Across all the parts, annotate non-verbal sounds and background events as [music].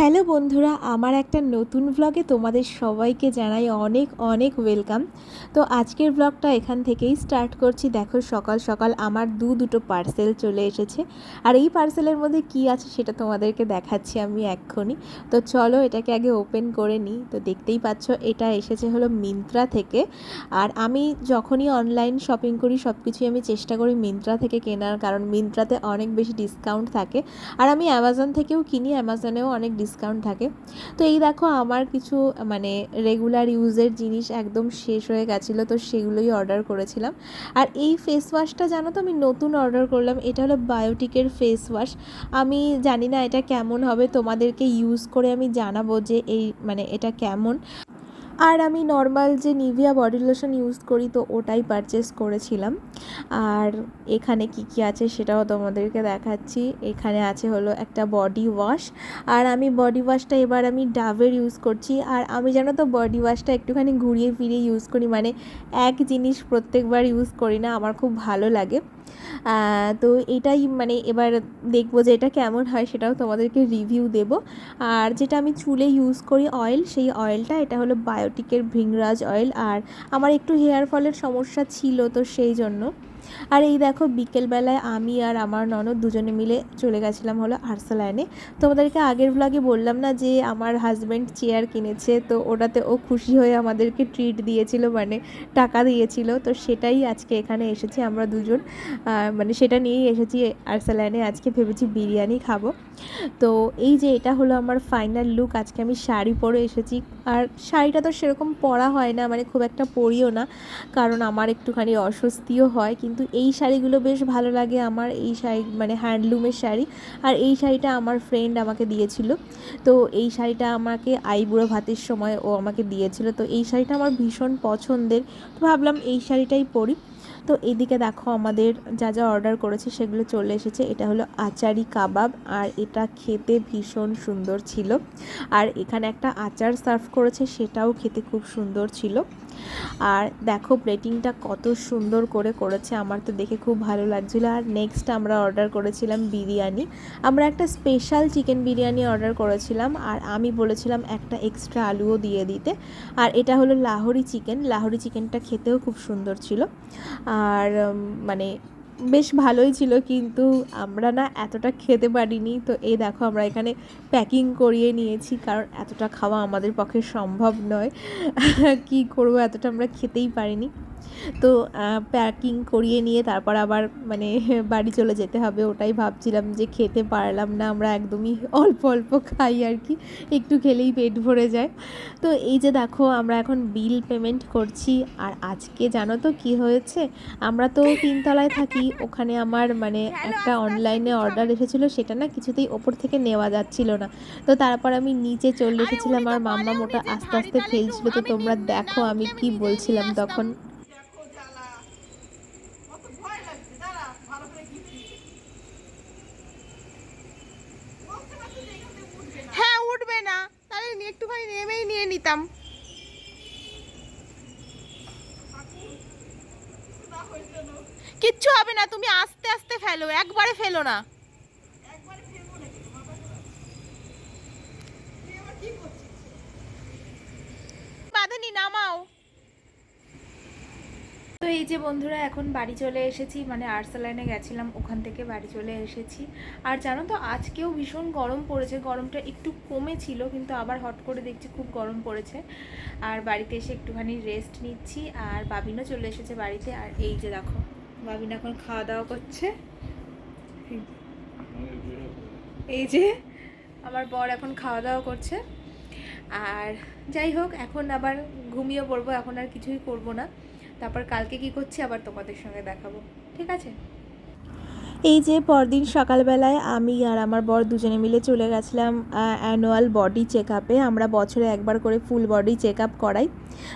Hello বন্ধুরা, আমার একটা নতুন ব্লগে তোমাদের সবাইকে জানাই অনেক অনেক ওয়েলকাম তো আজকের ব্লগটা এখান থেকেই স্টার্ট করছি। দেখো, সকাল সকাল আমার দু দুটো পার্সেল চলে এসেছে। আর এই পার্সেলের মধ্যে কি আছে সেটা তোমাদেরকে দেখাচ্ছি আমি এক্ষুনি। তো চলো, এটাকে আগে ওপেন করে নিই। তো দেখতেই পাচ্ছ, এটা এসেছে হলো মিন্ত্রা থেকে। আর আমি যখনই অনলাইন শপিং করি সব কিছুই আমি চেষ্টা করি মিন্ত্রা থেকে কেনার, কারণ মিন্ত্রাতে অনেক বেশি ডিসকাউন্ট থাকে। আর আমি অ্যামাজন থেকেও কিনি অ্যামাজনেও অনেক ডিসকাউন্ট থাকে। তো এই দেখো আমার কিছু মানে রেগুলার ইউজের জিনিস একদম শেষ হয়ে গেছিল, তো সেগুলোই অর্ডার করেছিলাম। আর এই ফেস ওয়াশটা জানো তো আমি নতুন অর্ডার করলাম, এটা হলো বায়োটিকের ফেস ওয়াশ আমি জানি না এটা কেমন হবে, তোমাদেরকে ইউজ করে আমি জানাব যে এই মানে এটা কেমন। আর আমি নর্মাল যে নিভিয়া বডি লোশন ইউজ করি, তো ওটাই পারচেস করেছিলাম। আর এখানে কি কি আছে সেটাও তোমাদেরকে দেখাচ্ছি। এখানে আছে হলো একটা বডি ওয়াশ আর আমি বডি ওয়াশটা এবার আমি ডাভের ইউজ করছি। আর আমি জানো তো বডি ওয়াশটা একটুখানি ঘুরিয়ে ফিরিয়ে ইউজ করি। মানে এক জিনিস প্রত্যেকবার ইউজ করি না, আমার খুব ভালো লাগে। তো এটাই মানে এবার দেখব যে এটা কেমন হয় সেটাও তোমাদেরকে রিভিউ দেব। আর যেটা আমি চুলে ইউজ করি অয়েল সেই অয়েলটা এটা হলো বায়োটিকের ভৃংরাজ অয়েল আর আমার একটু হেয়ার ফলের সমস্যা ছিল তো সেই জন্য। আর এই দেখো, বিকেলবেলায় আমি আর আমার ননদ দুজনে মিলে চলে গেছিলাম হলো আর্সালাইনে। তোমাদেরকে আগের ভ্লগে বললাম না যে, আমার হাজব্যান্ড চেয়ার কিনেছে, তো ওটাতে ও খুশি হয়ে আমাদেরকে ট্রিট দিয়েছিল মানে টাকা দিয়েছিল। তো সেটাই আজকে এখানে এসেছি আমরা দুজন। মানে সেটা নিয়েই এসেছি আর্সালাইনে। আজকে ভেবেছি বিরিয়ানি খাব। তো এই যে এটা হলো আমার ফাইনাল লুক আজকে আমি শাড়ি পরে এসেছি। আর শাড়িটা তো সেরকম পরা হয় না মানে খুব একটা পরিও না। কারণ আমার একটুখানি অস্বস্তিও হয়, কিন্তু এই শাড়িগুলো বেশ ভালো লাগে আমার, এই শাড়ি মানে হ্যান্ডলুমের শাড়ি। আর এই শাড়িটা আমার ফ্রেন্ড আমাকে দিয়েছিল। তো এই শাড়িটা আমাকে আইবুড়ো ভাতের সময় ও আমাকে দিয়েছিল। তো এই শাড়িটা আমার ভীষণ পছন্দের। তো ভাবলাম এই শাড়িটাই পরি। তো এদিকে দেখো আমাদের যা যা অর্ডার করেছে সেগুলো চলে এসেছে। এটা হলো আচারি কাবাব আর এটা খেতে ভীষণ সুন্দর ছিল। আর এখানে একটা আচার সার্ভ করেছে, সেটাও খেতে খুব সুন্দর ছিল। আর দেখো প্লেটিংটা কত সুন্দর করে করেছে, আমার তো দেখে খুব ভালো লাগছিল। আর নেক্সট আমরা অর্ডার করেছিলাম বিরিয়ানি। আমরা একটা স্পেশাল চিকেন বিরিয়ানি অর্ডার করেছিলাম, আর আমি বলেছিলাম একটা এক্সট্রা আলুও দিয়ে দিতে। আর এটা হলো লাহোরি চিকেন লাহোরি চিকেনটা খেতেও খুব সুন্দর ছিল। আর মানে বেশ ভালোই ছিল, কিন্তু আমরা না এতটা খেতে পারিনি। তো এই দেখো আমরা এখানে প্যাকিং করিয়ে নিয়েছি, কারণ এতটা খাওয়া আমাদের পক্ষে সম্ভব নয়। [laughs] কি করব, এতটা আমরা খেতেই পারিনি। তো প্যাকিং করিয়ে নিয়ে তারপর আবার মানে বাড়ি চলে যেতে হবে, ওটাই ভাবছিলাম যে খেতে পারলাম না, আমরা একদমই অল্প অল্প খাই আর কি, একটু খেলেই পেট ভরে যায়। তো এই যে দেখো, আমরা এখন বিল পেমেন্ট করছি, আর আজকে জানো তো কি হয়েছে? আমরা তো তিনতলায় থাকি, ওখানে আমার মানে একটা অনলাইনে অর্ডার এসেছিল, সেটা না কিছুতেই ওপর থেকে নেওয়া যাচ্ছিল না। তো তারপর আমি নিচে চলে এসেছিলাম আর মাম্মা মোটা আস্তে আস্তে ফেলছিল, তো তোমরা দেখো আমি কি বলছিলাম তখন হ্যাঁ উঠবে না তাহলে একটুখানি নেমেই নিয়ে নিতাম। কিচ্ছু হবে না তুমি আস্তে আস্তে ফেলো একবারে ফেলো না। বাঁধনি নামাও। এই যে বন্ধুরা, এখন বাড়ি চলে এসেছি মানে আর্সালাইনে গেছিলাম, ওখান থেকে বাড়ি চলে এসেছি। আর জানো তো, আজকেও ভীষণ গরম পড়েছে, গরমটা একটু কমেছিল, কিন্তু আবার হট করে দেখছি খুব গরম পড়েছে। আর বাড়িতে এসে একটুখানি রেস্ট নিচ্ছি, আর বাবিনও চলে এসেছে বাড়িতে, আর এই যে দেখো, বাবিন এখন খাওয়া দাওয়া করছে। এই যে, আমার বর এখন খাওয়া দাওয়া করছে। আর যাই হোক, এখন আবার ঘুমিয়ে পড়ব, এখন আর কিছুই করব না। তারপর কালকে কি করছি আবার তোমাদের সঙ্গে দেখাবো। ঠিক আছে? এই যে পরদিন সকালবেলায় আমি আর আমার বর দুজনে মিলে চলে গেছিলাম অ্যানুয়াল বডি চেক আপে আমরা বছরে একবার করে ফুল বডি চেক আপ করাই।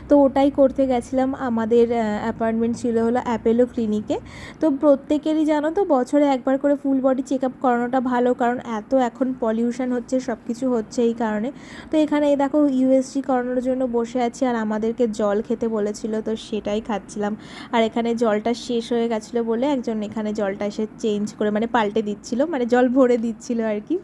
তো ওটাই করতে গেছিলাম। আমাদের অ্যাপয়েন্টমেন্ট ছিল হলো অ্যাপেলো ক্লিনিকে তো প্রত্যেকেরই জানো তো, বছরে একবার করে ফুল বডি চেক আপ করানোটা ভালো, কারণ এত এখন পলিউশন হচ্ছে সব কিছু হচ্ছে এই কারণে। তো এখানে এই দেখো ইউএসজি করানোর জন্য বসে আছি, আর আমাদেরকে জল খেতে বলেছিল, তো সেটাই খাচ্ছিলাম। আর এখানে জলটা শেষ হয়ে গেছিল বলে একজন এখানে জলটা এসে চেঞ্জ করে মানে পাল্টে দিচ্ছিল মানে জল ভরে দিচ্ছিল আর কি।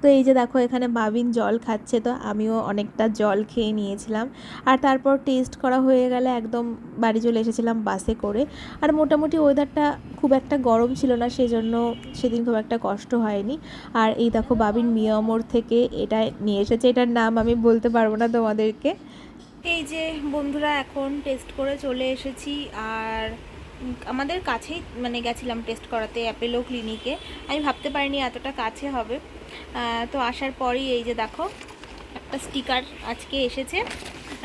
তো এই যে দেখো এখানে বাবিন জল খাচ্ছে, তো আমিও অনেকটা জল খেয়ে নিয়েছিলাম। আর তারপর টেস্ট করা হয়ে গেলে একদম বাড়ি চলে এসেছিলাম বাসে করে। আর মোটামুটি ওয়েদারটা খুব একটা গরম ছিল না সেই জন্য সেদিন খুব একটা কষ্ট হয়নি। আর এই দেখো বাবিন মিয়ামোর থেকে এটা নিয়ে এসেছে, এটার নাম আমি বলতে পারব না তোমাদেরকে। এই যে বন্ধুরা এখন টেস্ট করে চলে এসেছি, আর আমাদের কাছেই মানে গেছিলাম টেস্ট করাতে অ্যাপেলো ক্লিনিকে আমি ভাবতে পারিনি এতটা কাছে হবে। তো আসার পরই এই যে দেখো, একটা স্টিকার আজকে এসেছে।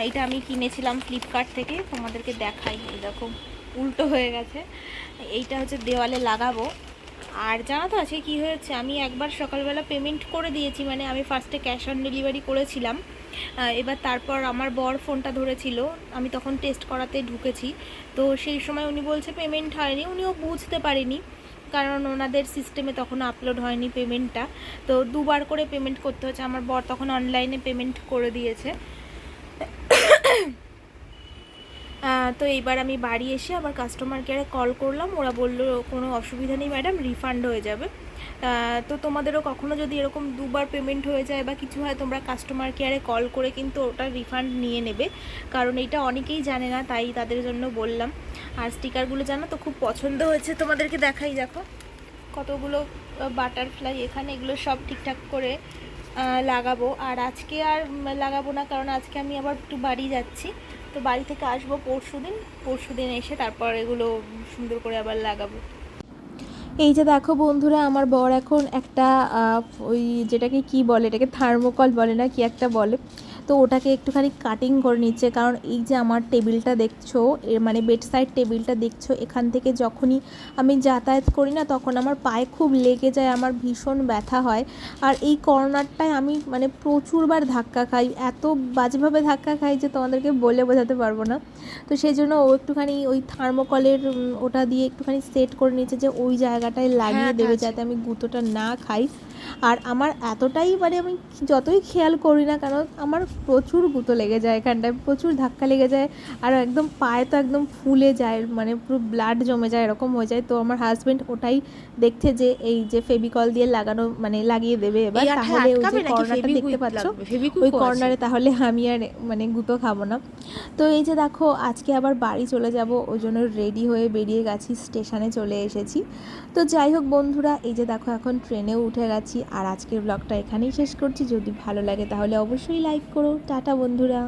এটা আমি কিনেছিলাম ফ্লিপকার্ট থেকে, তোমাদেরকে দেখাই। এই দেখো, উল্টো হয়ে গেছে। এইটা হচ্ছে দেওয়ালে লাগাবো। আর জানা তো আছে কি হয়েছে? আমি একবার সকালবেলা পেমেন্ট করে দিয়েছি মানে আমি ফার্স্টে ক্যাশ অন ডেলিভারি করেছিলাম। এবার তারপর আমার বর ফোনটা ধরেছিল, আমি তখন টেস্ট করাতে ঢুকেছি। তো সেই সময় উনি বলছে পেমেন্ট হয়নি। উনিও বুঝতে পারেনি, কারণ ওনাদের সিস্টেমে তখন আপলোড হয়নি পেমেন্টটা তো দুবার করে পেমেন্ট করতে হচ্ছে। আমার বর তখন অনলাইনে পেমেন্ট করে দিয়েছে। তো এইবার আমি বাড়ি এসে আবার কাস্টমার কেয়ারে কল করলাম। ওরা বলল, কোনো অসুবিধা নেই ম্যাডাম রিফান্ড হয়ে যাবে। তো তোমাদেরও কখনো যদি এরকম দুবার পেমেন্ট হয়ে যায় বা কিছু হয়, তোমরা কাস্টমার কেয়ারে কল করে কিন্তু ওটা রিফান্ড নিয়ে নেবে। কারণ এটা অনেকেই জানে না, তাই তাদের জন্য বললাম। আর স্টিকারগুলো জানো তো, খুব পছন্দ হয়েছে তোমাদেরকে দেখাই, দেখো। কতগুলো বাটারফ্লাই এখানে, এগুলো সব ঠিকঠাক করে লাগাবো। আর আজকে আর লাগাবো না, কারণ আজকে আমি আবার একটু বাড়ি যাচ্ছি। তো বাড়ি থেকে আসব পরশু দিন। পরশু দিন এসে তারপর এগুলো সুন্দর করে আবার লাগাবো। এই যে দেখো বন্ধুরা, আমার বর এখন একটা ওই যেটাকে কি বলে, এটাকে থার্মোকল বলে না, কি একটা বলে। তো ওটাকে একটুখানি কাটিং করে নিচ্ছে। কারণ এই যে আমার টেবিলটা দেখছ এর মানে বেড সাইড টেবিলটা দেখছ এখান থেকে যখনই আমি যাতায়াত করি না তখন আমার পায়ে খুব লেগে যায় আমার ভীষণ ব্যথা হয়। আর এই কর্নারটায় আমি মানে প্রচুরবার ধাক্কা খাই এত বাজেভাবে ধাক্কা খাই যে তোমাদেরকে বলে বোঝাতে পারব না। তো সেই জন্য ও একটুখানি ওই থার্মোকলের ওটা দিয়ে একটুখানি সেট করে নিচ্ছে যে ওই জায়গাটায় লাগিয়ে হ্যাঁ, দেবে যাতে আমি গুঁতোটা না খাই। আর আমার এতটাই মানে আমি যতই খেয়াল করি না কেন আমার প্রচুর গুঁতো লেগে যায় এখানটায় প্রচুর ধাক্কা লেগে যায় আর একদম পায়ে তো একদম ফুলে যায় মানে পুরো ব্লাড জমে যায় এরকম হয়ে যায়। তো আমার হাজবেন্ড ওটাই দেখছে যে এই যে ফেবিকল দিয়ে লাগানো মানে লাগিয়ে দেবে এবার তাহলে ওই যে কর্নারটা দেখতে পাচ্ছ? ওই কর্নারে তাহলে আমি আর মানে গুঁতো খাব না। তো এই যে দেখো আজকে আবার বাড়ি চলে যাব ওই জন্য রেডি হয়ে বেরিয়ে গেছি স্টেশনে চলে এসেছি। তো যাই হোক বন্ধুরা এই যে দেখো এখন ট্রেনে উঠে গেছি। আর আজকের ব্লগটা এখানেই শেষ করছি। যদি ভালো লাগে তাহলে অবশ্যই লাইক করো। টাটা বন্ধুরা।